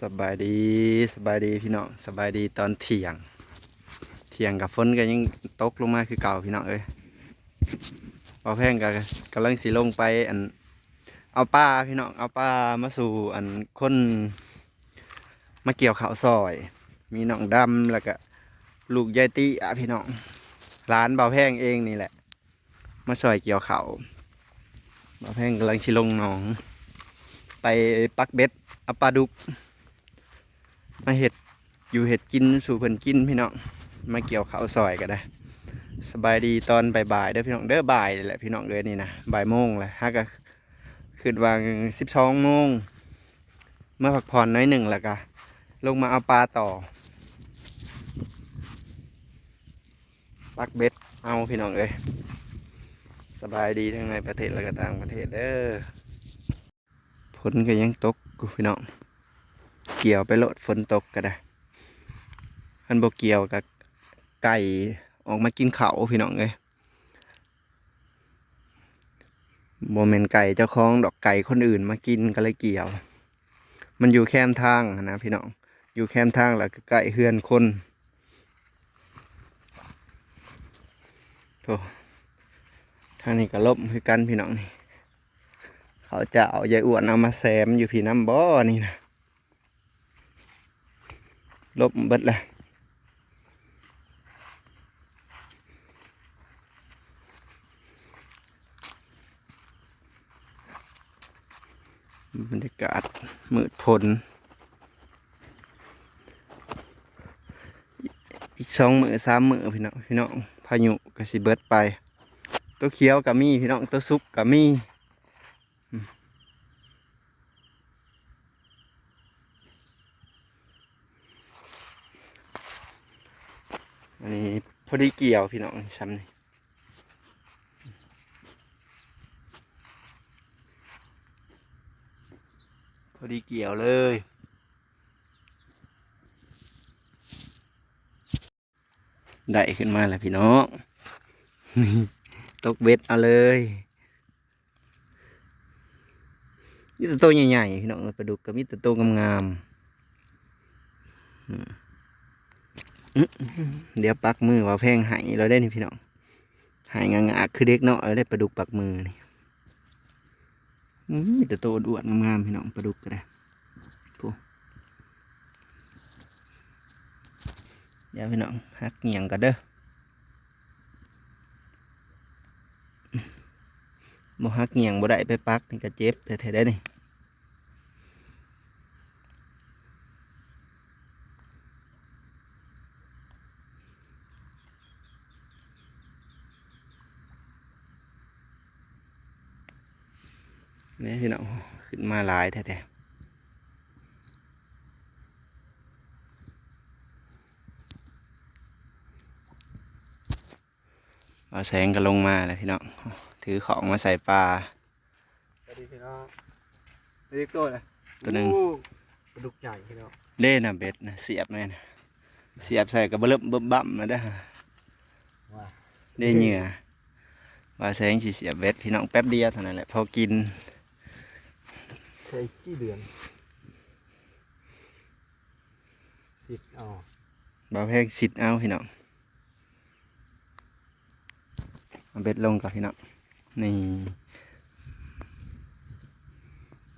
สบายดีสบายดีพี่น้องสบายดีตอนเที่ยง เที่ยงกับฝนก็ยังตกลงมาคือเก่าพี่น้องเอ้ยพอแพงก็กำลังสิลงไปอัน เอาปลาพี่น้องเอาปลามาสู่อันคนมาเกี่ยวข้าวซอย มีน้องดำแล้วก็ลูกยายติอะพี่น้องร้านเบาแพงเองนี่แหละ มาซอยเกี่ยวเขาวเบาแพงกำลังชิลงหนอง ไปปักเบ็ดเอาปลาดุก มาเห็ดอยู่เห็ดกินสู่เพิ่นกินพี่น้องมาเกี่ยวข้าวซอยก็ได้ สบายดีตอนบ่ายๆเด้อพี่น้องเด้อบ่ายแหละพี่น้องเอ้ยนี่นะบ่ายโมงเลยฮะก็ขึ้นวางสิบสองโมงเมื่อพักผ่อนน้อยหนึ่งแล้วก็ลงมาเอาปลาต่อปักเบ็ดเอาพี่น้องเอ้ยสบายดีทั้งในประเทศและก็ต่างประเทศเด้อฝนก็ยังตกกูพี่น้อง เกี่ยวไปโลดฝนตกก็ได้อันบกเกี่ยวกับไก่ออกมากินเขาพี่น้องเลยโมเมนไก่เจ้าของดอกไก่คนอื่นมากินก็เลยเกี่ยว มันอยู่แคมทางนะพี่น้อง อยู่แคมทางแล้วก็ใกล้เฮือนคนโธ่ทางนี้ก็ล่มคือกันพี่น้องนี่ เขาจะเอายายอ้วนเอามาแซมอยู่พี่น้ำบ่อนี่นะ ลบเบิดเลยบรรยากาศมืดพลอีกสองมือสามมือพี่น้องพี่น้องพายุก็สิเบิดไป ตัวเขียวกับมีพี่น้องตัวซุกกับมี อันนี้พอดีเกี่ยวพี่น้องซ้ำนี่พอดีเกี่ยวเลยได้ขึ้นมาแล้วพี่น้องตกเบ็ดเอาเลยมีแต่ตัวใหญ่ๆพี่น้องปลาดุกกับมีแต่ตัวงามๆ เดี๋ยวปักมือว่าแพงหายเราได้นี่พี่น้องหายงางๆคือเด็กเนาะเอาได้ปลาดุกปักมือนี่มีแต่ตัวอ้วนงามๆพี่น้องปลาดุกก็ได้พูเดี๋ยวพี่น้องหักเหงียงกันเด้อบ่ฮักเงียงบ่ได้ไปปักนี่ก็เจ็บแต่แท้ได้นี่ นี่พี่น้องขึ้นมาหลายแท้ๆเอาแสงก็ลงมาแล้วพี่น้อง ถือของมาใส่ปลาสวัสดีพี่น้องเล็กตัวนะตัวหนึ่งโอ้ปลาดุกใหญ่พี่น้องเล่นะเบ็ดนะเสียบแม่นะเสียบใส่กับเบิ่มบิ่มบั่มมาได้อว้าเล่เหยื่อว่าแสงสิเสียบเบ็ดพี่น้องแป๊บเดียวเท่านั้นแหละพอกิน ใช้ขี้เดือนติดอ๋อบ่าวแพงสิทธิ์เอาพี่น้องเอาเบ็ดลงกับพี่น้องนี่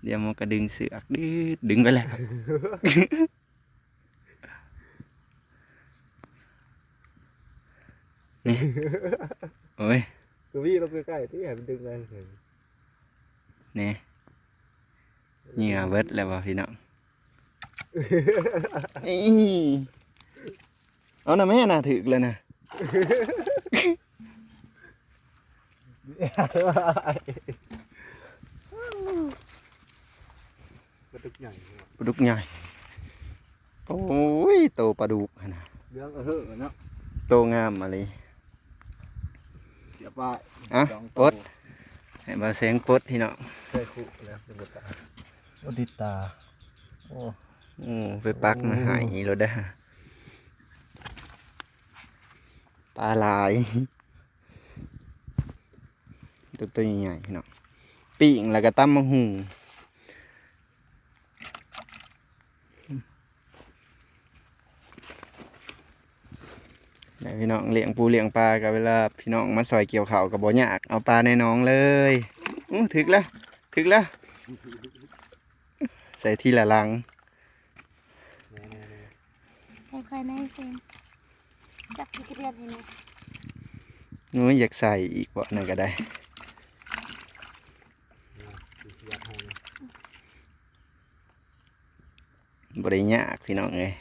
เดี๋ยวมันก็ดึงเสือกดึงดึงไปแล้วนี่โอ้ยคือพี่เราใกล้ๆที่เห็นมันดึงแรงเห็นนี่ เหงื่อเบิดแล้วว่ะพี่น้องอี้เอานะแม่น่ะถึกเลยนะปลาดุกใหญ่พี่น้องปลาดุกใหญ่ โอ้ยโตปลาดุกหั่นนะเรื่องเออเฮ้อเนาะโตงามอะไรเสียป้ายอะสงปลดให้บาแสงปลดพี่น้องใช่คู่แล้วเป็นตา อดิตา โอ้โอ้ไปปักมาหายแล้วได้ปลาลายตัวตัวใหญ่ๆพี่น้องปีงแล้วก็ตั้มมังหูพี่น้องเลี้ยงปูเลี้ยงปลากับเวลาพี่น้องมาซอยเกี่ยวเขากับบ่อยากเอาปลาในน้องเลยอู้ถึกแล้วถึกแล้ว ส่ทีละลังค่อยๆในเซนจับที่เรียนนี่นะหนูอยากใส่อีกบ่นั่นก็ได้บริยากพี่น้องเลย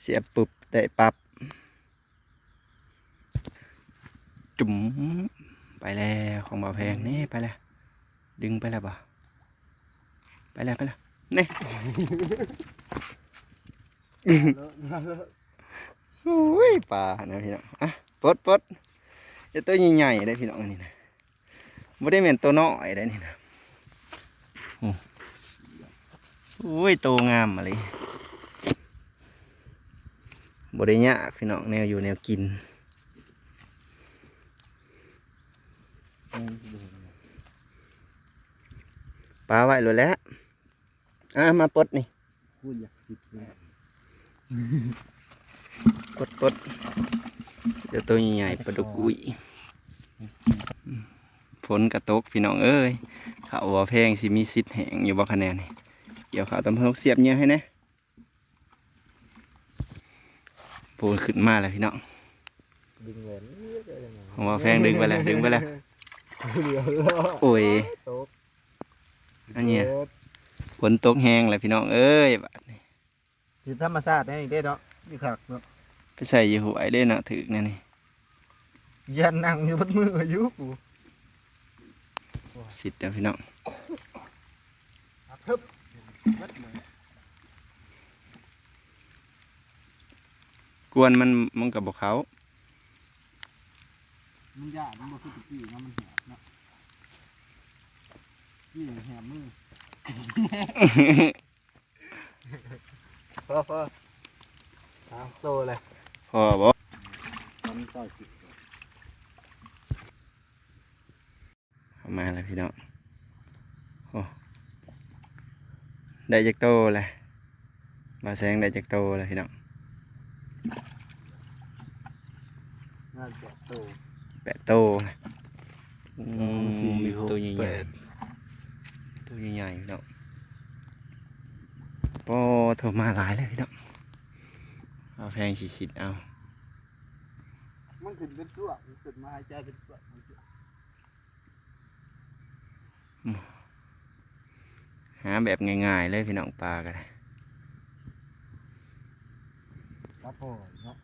เสียบปุ๊บได้ปับ๊บจุ๋มไปแล้วของบ่าวแพงนี่ไปแล้วดึงไปแล้วบ่ ไปแล้วไปแล้วนี่โอ้ยปลานะพี่น้องอะปดปดจะตัวใหญ่ๆได้พี่น้องนี่นะไม่ได้เหม็นตัวน้อยได้นี่นะโอ้ยโตงามมาเลยบริยาพี่น้องแนวอยู่แนวกินปลาไว้เลยแล้ว อะมาปลดนี่พูดอยากสิบเลยปลดปลดเดี๋ยวตัวใหญ่ๆปลาดุกอุ้ยฝนกระตกพี่น้องเอ้ยข้าวว่าแพงสิมีสิทธิ์แหงอยู่บ่คะแนนนี่เกี่ยวข้าวตำเพิงเสียบเนี่ยให้แนะปูนขึ้นมาแล้วพี่น้องดึงแหวนเยอะเลยนะของว่าแพงดึงไปแล้วดึงไปแล้วเดี๋ยวแล้วโอ้ยโต๊ะอันเนี้ย ฝนตกแห้งแล้วพี่น้องเอ้ยบาดนี้ที่ธรรมชาตินี่ได้เนาะนี่ขักเนาะไปใส่อยู่หวยได้เนาะถึกเนี่ยนี่ยันนั่งอยู่บนมืออายุกูสิทธิ์เด้อพี่น้องอับทึบวัดเลยกวนมันมันกับบอกเขา มันยากมันบ่คือตะกี้เนาะมันแหบเนาะกี้แหบมือ พอพอเอาโตเลยพอบอกทำต่อสิเข้ามาแล้วพี่น้องโอ้ได้จากโตเลยมาแซงได้จากโตเลยพี่น้องน่าจะโตแปดโตเลยอืสี่มหกตัวใหแปญ่ดๆ ตัวใหญ่ๆพี่น้องโอ้โทรมาหลายเลยพี่น้องเอาแพงสิสิเอา มันขึ้นเป็นตัวมันขึ้นมาหายใจเป็นตัวมันจะหาแบบง่ายๆเลยพี่น้องปลากันครับพ่อเนาะ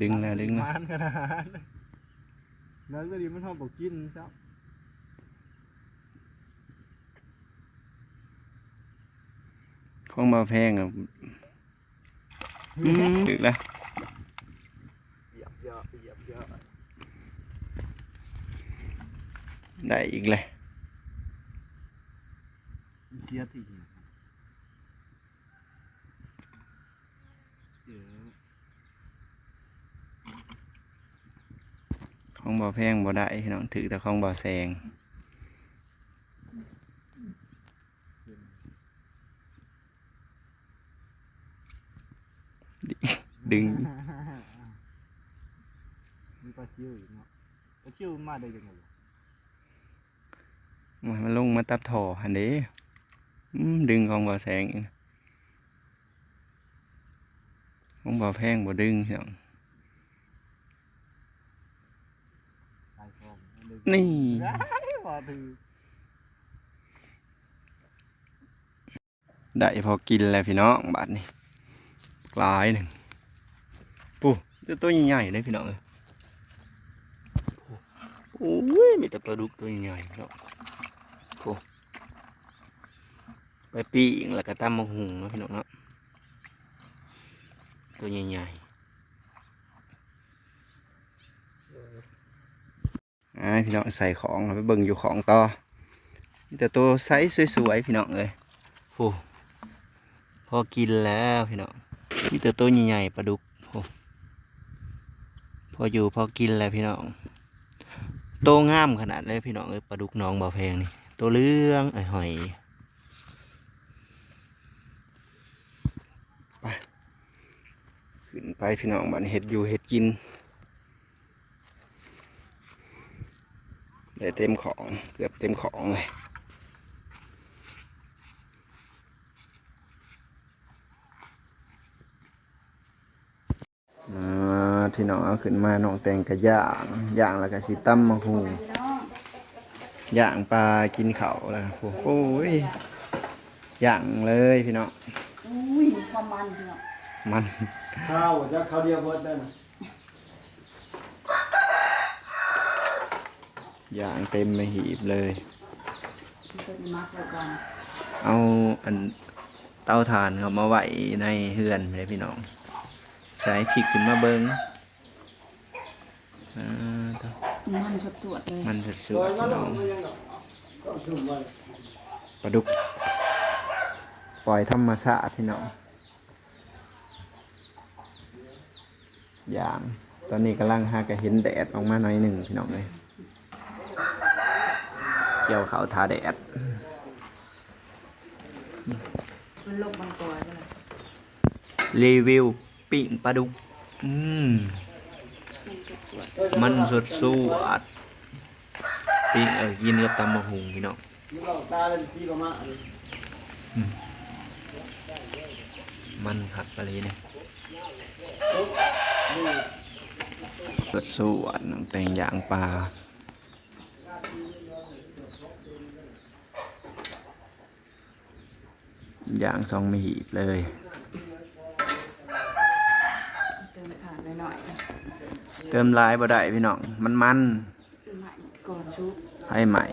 ดึงแล้วดึงแล้ว มันขนาดนั้นแล้วก็ดีมันชอบบอกกินครับ ของมาแพงอะอืมถึกแล้วเหยียบเยอะเหยียบเยอะได้อีกเลยเสียทีเดี๋ยวของบ่อแพงบ่ได้พี่น้องถือแต่ของบ่อแซง ดึงมีปลาชิวอีกเนาะปลาชิวมาได้ยังไงวะมันมาลงมาตับถ่อหันเด้อืมดึงของบ่อแซงอีกนะของบ่อแพงบ่ดึงพี่น้องตายฟองดึงนี่ได้พอถือได้พอกินแล้วพี่น้องบาดนี้หลายหนึ่งปู ตัวตัวใหญ่ๆเลยพี่น้องเลยโอ้ยมีแต่ปลาดุกตัวใหญ่ๆพี่น้องปูไปปีกแล้วก็ตำมะหุงเนาะพี่น้องเนาะตัวใหญ่ๆอ่าพี่น้องใส่ของเอาไปเบิ่งอยู่ของต่อมีแต่ตัวไซส์สวยๆพี่น้องเลยโอ้พอกินแล้วพี่น้องมีแต่ตัวใหญ่ๆปลาดุกโอ้ พออยู่พอกินแล้วพี่น้องโตงามขนาดเลยพี่น้องเอ้ยปลาดุกน้องบ่อแพงนี่ตัวเหลื้องไอ้หอยไปขึ้นไปพี่น้องบันเห็ดอยู่เห็ดกินได้เต็มของเกือบเต็มของเลยอ่า ที่น้องเอาขึ้นมาน้องแต่งกระย่างย่างแล้วก็สิตั้มมะฮูย่างปลากินเขาวแล้วครับโอ้ยย่างเลยพี่น้องอุ้ยความมันเนาะมันข้าวจะข้าวเดียวเบิดได้นะอย่างเต็มไม่หีบเลยมันเป็นมักไว้ก่อนเอาอันเตาถ่านเขามาไว้ในเฮือนเลยพี่น้องใช้พริกขึ้นมาเบิง อ่าเด้อมันสดตรวจเลยมันสุดซอยๆมาพี่ลน้องงไปยังดอกก็ถึงไว้ปลาดุก ปล่อยธรรมชาติพี่น้องอย่าง ตอนนี้กำลังหากระเห็นแดดออกมาหน่อยหนึ่งพี่น้องเลยเกี่ยวเขาวทาแดด มันลบบางตัวเลยรีวิวปิ้งปลาดุก อืม มันสดสู้อัดปิ้งเออกินกับตำมะฮุงพี่น้องนี่เราะมันขัดอะไรเนี่ยสดสู้อัดน้ำแตงยางปลาย่างซองม่หีบเลย เติมขาดหน่อย เติมลายบ่ได้พี่น้องมันมันใหม่ก่อนชุบให้ใหม่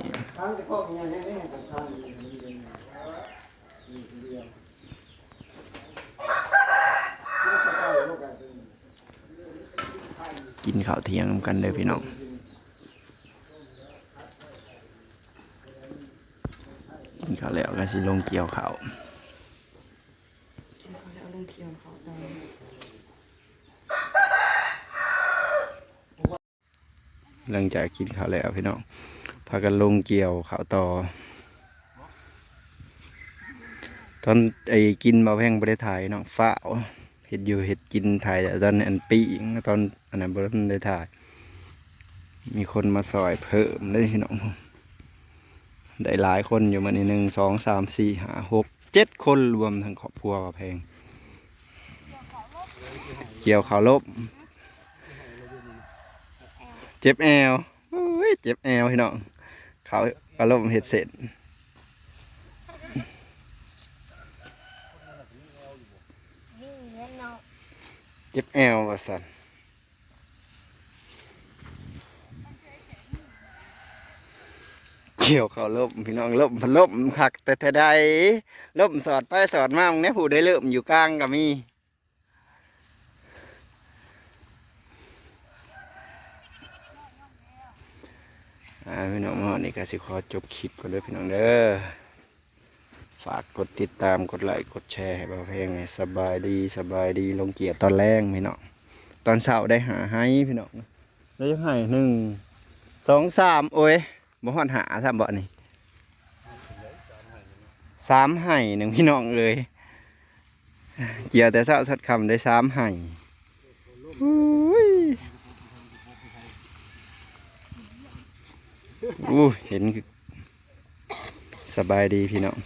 กินข้าวเที่ยงกันเด้อพี่น้องกินข้าวแล้วก็สิลงเกี่ยวข้าวเขาจะเอาลงเคียวเขาไป หลังจากกินข้าวแล้วพี่น้องพากันลงเกี่ยวข้าวต่อ ตอนไอ้กินมาแพงบริถ่ายเนาะฝ้าวเห็ดอยู่เห็ดกินถ่ายแต่ตอนอันปีงตอนอันนั้นบริได้ถ่าย มีคนมาซอยเพิ่มได้พี่น้องได้หลายคนอยู่มันหนึ่งสองสามสี่ห้าหกเจ็ดคนรวมทั้งครอบครัวกับแพง เกี่ยวขาวลบ เจ็บแอวเจ็บแอวพี่น้องเขาอารมณ์เห็ดเสร็จเจ็บแอวว่าสันเกี่ยวเขาลบพี่น้องลบพันลบคักแต่แต่ใดลบสอดไปสอดมามึงเนี่ยผู้ได้เริ่มอยู่กลางก็มี พี่น้องเนาะนี่ก็สิขอจบคลิปก่อนเลยพี่น้องเด้อฝากกดติดตามกดไลค์กดแชร์ให้บ่าวเพลงให้สบายดีสบายดีลงเกียร์ตอนแรงพี่น้องตอนเช้าได้หาให้พี่น้องได้ยังให้หนึ่งสองสามโอ้ยบ่ฮอดหาสามบ่นี่สามไห่หนึ่งพี่น้องเลย เกี่ยวแต่เช้าสัดคำได้สามไห่ อู้เห็นสบายดีพี่น้อง